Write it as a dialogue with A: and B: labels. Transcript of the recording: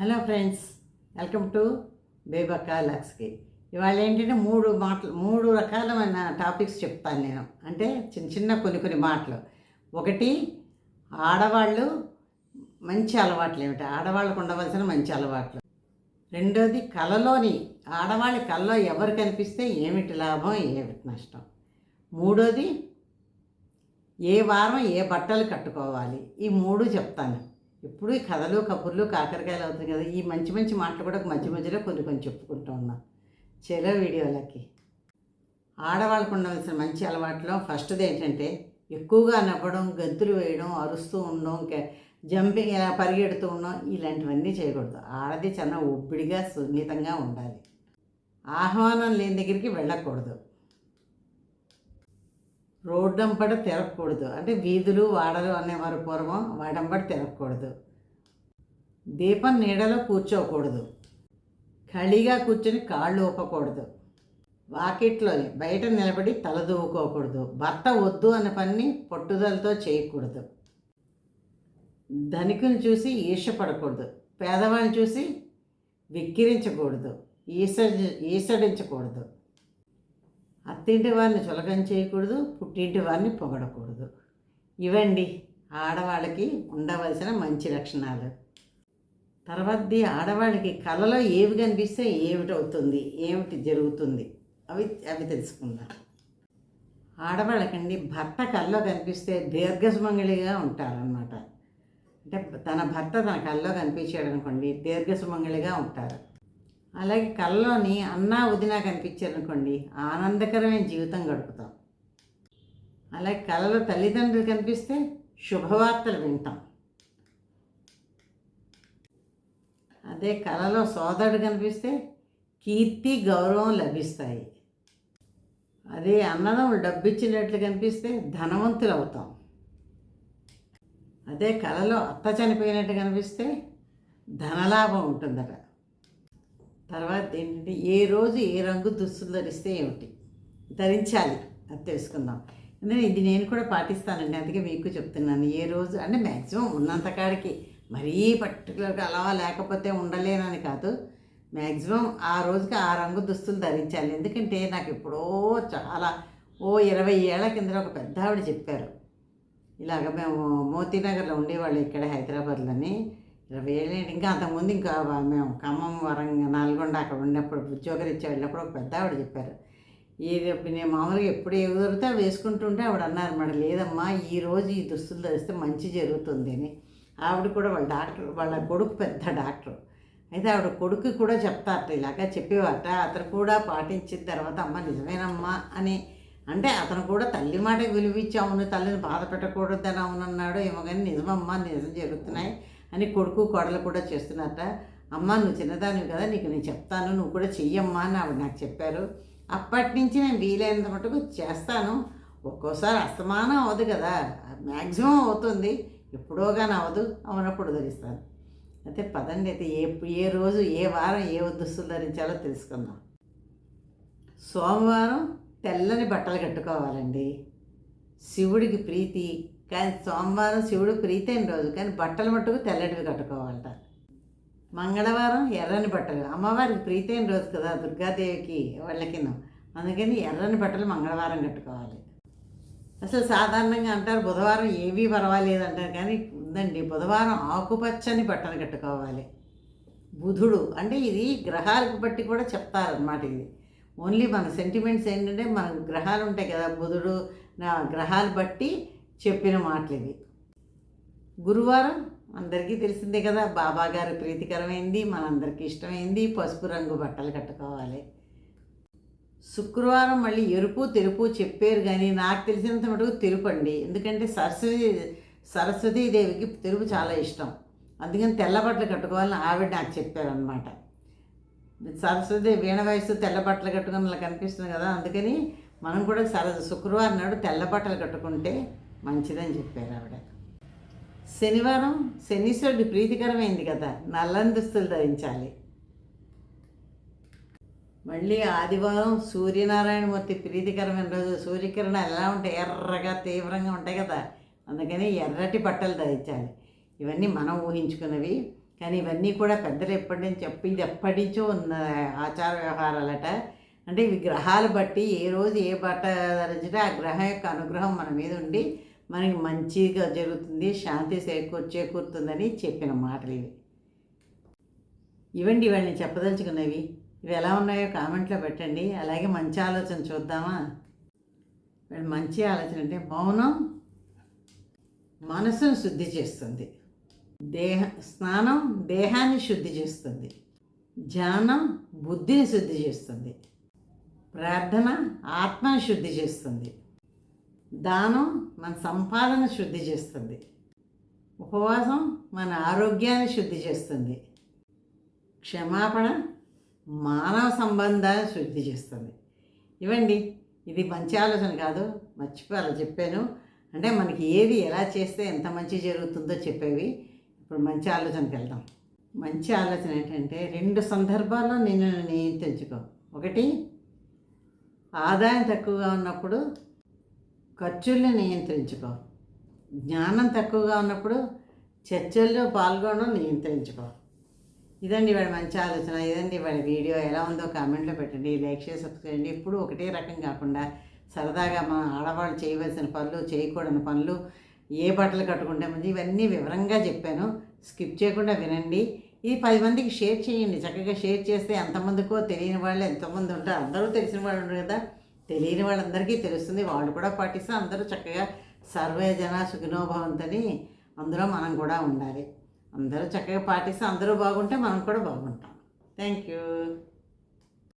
A: Hello friends welcome to బేబక్కా లక్స్కి. ఇవాళ ఏంటంటే మూడు మాటలు మూడు రకాలమైన టాపిక్స్ చెప్తాను నేను. అంటే చిన్న చిన్న కొన్ని కొన్ని మాటలు. ఒకటి ఆడవాళ్ళు మంచి అలవాట్లు ఏమిటి? ఆడవాళ్ళకు ఉండవలసిన మంచి అలవాట్లు. రెండోది కళలోని ఆడవాళ్ళ కళలో ఎవరు కనిపిస్తే ఏమిటి లాభం ఏమిటి నష్టం? మూడోది ఏ వారం ఏ బట్టలు కట్టుకోవాలి? ఈ మూడు చెప్తాను. ఎప్పుడు ఈ కథలు కబుర్లు కాకరకాయలు అవుతుంది కదా. ఈ మంచి మంచి మాటలు కూడా మధ్య మధ్యలో కొన్ని కొన్ని చెప్పుకుంటూ ఉన్నాం. చెలో వీడియోలకి. ఆడవాళ్ళకు ఉండవలసిన మంచి అలవాట్లో ఫస్ట్ది ఏంటంటే ఎక్కువగా నవ్వడం గంతులు వేయడం అరుస్తూ ఉండడం ఇంకా జంపింగ్ పరిగెడుతూ ఉండడం ఇలాంటివన్నీ చేయకూడదు. ఆడది చాలా ఒబ్బిడిగా సున్నితంగా ఉండాలి. ఆహ్వానం లేని దగ్గరికి వెళ్ళకూడదు. రోడ్డంపట తిరగకూడదు. అంటే వీధులు వాడలు అనేవారు పూర్వం వాడంబడి తిరగకూడదు. దీపం నీడలో కూర్చోకూడదు. ఖాళీగా కూర్చొని కాళ్ళు ఊపకూడదు. వాకిట్లోని బయట నిలబడి తల దూవుకోకూడదు భర్త వద్దు అనే పని పట్టుదలతో చేయకూడదు. ధనికుని చూసి ఈర్షపడకూడదు పేదవాళ్ళని చూసి విక్కిరించకూడదు. ఈస ఈసడించకూడదు. అత్తింటి వారిని చులకం చేయకూడదు పుట్టింటి వారిని పొగడకూడదు. ఇవండి ఆడవాళ్ళకి ఉండవలసిన మంచి లక్షణాలు. తర్వాతది ఆడవాళ్ళకి కళలో ఏవి కనిపిస్తే ఏమిటవుతుంది ఏమిటి జరుగుతుంది అవి అవి తెలుసుకుందాం. ఆడవాళ్ళకండి భర్త కళ్ళలో కనిపిస్తే దీర్ఘసుమంగళిగా ఉంటారనమాట అంటే తన భర్త తన కళ్ళలో కనిపించాడు అనుకోండి దీర్ఘసుమంగళిగా ఉంటారు. అలాగే కళ్ళలోని అన్నా వదినా కనిపించారనుకోండి ఆనందకరమైన జీవితం గడుపుతాం. అలాగే కళ్ళలో తల్లిదండ్రులు కనిపిస్తే శుభవార్తలు వింటాం. అదే కళలో సోదరుడు కనిపిస్తే కీర్తి గౌరవం లభిస్తాయి. అదే అన్నదమ్ములు డబ్బిచ్చినట్లు కనిపిస్తే ధనవంతులు అవుతాం అదే కళలో అత్త చనిపోయినట్టు కనిపిస్తే ధనలాభం ఉంటుందట. తర్వాత ఏంటంటే ఏ రోజు ఏ రంగు దుస్తులు ధరిస్తే ఏమిటి? ధరించాలి. అది తెలుసుకుందాం. ఎందుకంటే ఇది నేను కూడా పాటిస్తానండి. అందుకే మీకు చెప్తున్నాను. ఏ రోజు అంటే మ్యాక్సిమం ఉన్నంత కాడికి మరీ పర్టికులర్గా అలా లేకపోతే ఉండలేనని కాదు. మ్యాక్సిమం ఆ రోజుకి ఆ రంగు దుస్తులు ధరించాలి. ఎందుకంటే నాకు ఎప్పుడో చాలా ఓ ఇరవై ఏళ్ళ కింద ఒక పెద్ద ఆవిడ చెప్పారు. ఇలాగ మేము మోతీనగర్లో ఉండేవాళ్ళు ఇక్కడ హైదరాబాద్లోని. ఇరవై ఏళ్ళు ఇంకా అంతకుముందు ఇంకా మేము ఖమ్మం వరంగ నల్గొండ అక్కడ ఉన్నప్పుడు ఉద్యోగరీత్యా వెళ్ళినప్పుడు ఒక పెద్ద ఆవిడ చెప్పారు. ఇది నేను మామూలుగా ఎప్పుడు ఏ దొరికితే అవి వేసుకుంటుంటే ఆవిడ అన్నారు మేడం లేదమ్మా ఈ రోజు ఈ దుస్తులు ధరిస్తే మంచి జరుగుతుంది అని. ఆవిడ కూడా వాళ్ళ డాక్టర్ వాళ్ళ కొడుకు పెద్ద డాక్టర్. అయితే ఆవిడ కొడుకు కూడా చెప్తారట ఇలాగా చెప్పేవారట. అతను కూడా పాటించిన తర్వాత అమ్మ నిజమేనమ్మా అని. అంటే అతను కూడా తల్లి మాట విలువిచ్చి అవును తల్లిని బాధ పెట్టకూడదని అవునన్నాడు ఏమో కానీ నిజమమ్మా నిజం జరుగుతున్నాయి. అని కొడుకు కోడలు కూడా చేస్తున్నారట. అమ్మ నువ్వు చిన్నదానివి కదా నీకు నేను చెప్తాను నువ్వు కూడా చెయ్యమ్మా అని ఆవిడ నాకు చెప్పారు. అప్పటి నుంచి నేను వీలైనంత మటుకు చేస్తాను. ఒక్కోసారి అస్తమానం అవ్వదు కదా మ్యాక్సిమం అవుతుంది. ఎప్పుడో కానీ అవ్వదు అవునప్పుడు ధరిస్తాను అయితే పదండి అయితే ఏ ఏ రోజు ఏ వారం ఏ దుస్తులు ధరించాలో తెలుసుకుందాం. సోమవారం తెల్లని బట్టలు కట్టుకోవాలండి. శివుడికి ప్రీతి కానీ సోమవారం శివుడు ప్రీతైన రోజు కానీ బట్టలు మట్టుకు తెల్లటివి కట్టుకోవాలట. మంగళవారం ఎర్రని బట్టలు. అమ్మవారికి ప్రీతైన రోజు కదా దుర్గాదేవికి వాళ్ళకిను. అందుకని ఎర్రని బట్టలు మంగళవారం కట్టుకోవాలి. అసలు సాధారణంగా అంటారు బుధవారం ఏవీ పర్వాలేదు అంటారు కానీ ఉందండి బుధవారం ఆకుపచ్చని బట్టలు కట్టుకోవాలి. బుధుడు అంటే ఇది గ్రహాలకు బట్టి కూడా చెప్తారనమాట ఇది. ఓన్లీ మన సెంటిమెంట్స్ ఏంటంటే మన గ్రహాలు ఉంటాయి కదా బుధుడు నా గ్రహాలు బట్టి చెప్పిన మాటలు ఇవి గురువారం అందరికీ తెలిసిందే కదా బాబా గారి ప్రీతికరమైంది మనందరికీ ఇష్టమైంది పసుపు రంగు బట్టలు కట్టుకోవాలి. శుక్రవారం మళ్ళీ ఎరుపు తెలుపు చెప్పారు కానీ నాకు తెలిసినంత మటుకు తెలుపు అండి. ఎందుకంటే సరస్వతి సరస్వతీదేవికి తెలుపు చాలా ఇష్టం. అందుకని తెల్ల బట్టలు కట్టుకోవాలని ఆవిడ నాకు చెప్పారనమాట సరస్వతి వీణ వయసు తెల్ల బట్టలు కట్టుకుని కనిపిస్తుంది కదా అందుకని మనం కూడా సర శుక్రవారం నాడు తెల్ల బట్టలు కట్టుకుంటే మంచిదని చెప్పారు ఆవిడ. శనివారం శనీశ్వరుడి ప్రీతికరమైంది కదా నల్లని దుస్తులు ధరించాలి. మళ్ళీ ఆదివారం సూర్యనారాయణమూర్తి ప్రీతికరమైన రోజు సూర్యకిరణాలు ఎలా ఉంటాయి? ఎర్రగా తీవ్రంగా ఉంటాయి కదా. అందుకని ఎర్రటి బట్టలు ధరించాలి. ఇవన్నీ మనం ఊహించుకున్నవి. కానీ ఇవన్నీ కూడా పెద్దలు ఎప్పటి నుంచి చెప్పి ఇది ఎప్పటి నుంచో ఉన్న ఆచార వ్యవహారాలట. అంటే ఇవి గ్రహాలు బట్టి ఏ రోజు ఏ బట్ట ధరించితే ఆ గ్రహం యొక్క అనుగ్రహం మన మీద ఉండి మనకి మంచిగా జరుగుతుంది శాంతి చేకూర్ చేకూరుతుందని చెప్పిన మాటలు ఇవి. ఇవండి ఇవన్నీ చెప్పదలుచుకున్నవి. ఇవి ఎలా ఉన్నాయో కామెంట్లో పెట్టండి. అలాగే మంచి ఆలోచన చూద్దామా? మంచి ఆలోచన అంటే మౌనం మనసును శుద్ధి చేస్తుంది. దేహ స్నానం దేహాన్ని శుద్ధి చేస్తుంది. ధ్యానం బుద్ధిని శుద్ధి చేస్తుంది. ప్రార్థన ఆత్మని శుద్ధి చేస్తుంది. దానం మన సంపాదన శుద్ధి చేస్తుంది. ఉపవాసం మన ఆరోగ్యాన్ని శుద్ధి చేస్తుంది. క్షమాపణ మానవ సంబంధాన్ని శుద్ధి చేస్తుంది. ఇవండి ఇది మంచి ఆలోచన కాదు మర్చిపోయాలి చెప్పాను. అంటే మనకి ఏది ఎలా చేస్తే ఎంత మంచి జరుగుతుందో చెప్పేవి. ఇప్పుడు మంచి ఆలోచనకి వెళ్దాం. మంచి ఆలోచన ఏంటంటే రెండు సందర్భాల్లో నేను నియంత్రించుకో ఒకటి ఆదాయం తక్కువగా ఉన్నప్పుడు ఖర్చుల్ని నియంత్రించుకో. జ్ఞానం తక్కువగా ఉన్నప్పుడు చర్చల్లో పాల్గొనడం నియంత్రించుకో. ఇదండి ఇవాళ మంచి ఆలోచన ఇదండి ఇవాళ వీడియో. ఎలా ఉందో కామెంట్లో పెట్టండి లైక్ చేసి సబ్స్క్రైబ్ చేయండి. ఎప్పుడు ఒకటే రకం కాకుండా సరదాగా మన ఆడవాళ్ళు చేయవలసిన పనులు చేయకూడని పనులు ఏ బట్టలు కట్టుకుంటే మంచి ఇవన్నీ వివరంగా చెప్పాను. స్కిప్ చేయకుండా వినండి. ఇది పది మందికి షేర్ చేయండి. చక్కగా షేర్ చేస్తే ఎంతమందికో తెలియని వాళ్ళు ఎంతమంది ఉంటారు అందరూ తెలిసిన వాళ్ళు ఉంటారు కదా. తెలియని వాళ్ళందరికీ తెలుస్తుంది. వాళ్ళు కూడా పాటిస్తే అందరూ చక్కగా సర్వే జన సుఖినోభవంతని అందులో మనం కూడా ఉండాలి. అందరూ చక్కగా పాటిస్తే అందరూ బాగుంటే మనం కూడా బాగుంటాం. Thank you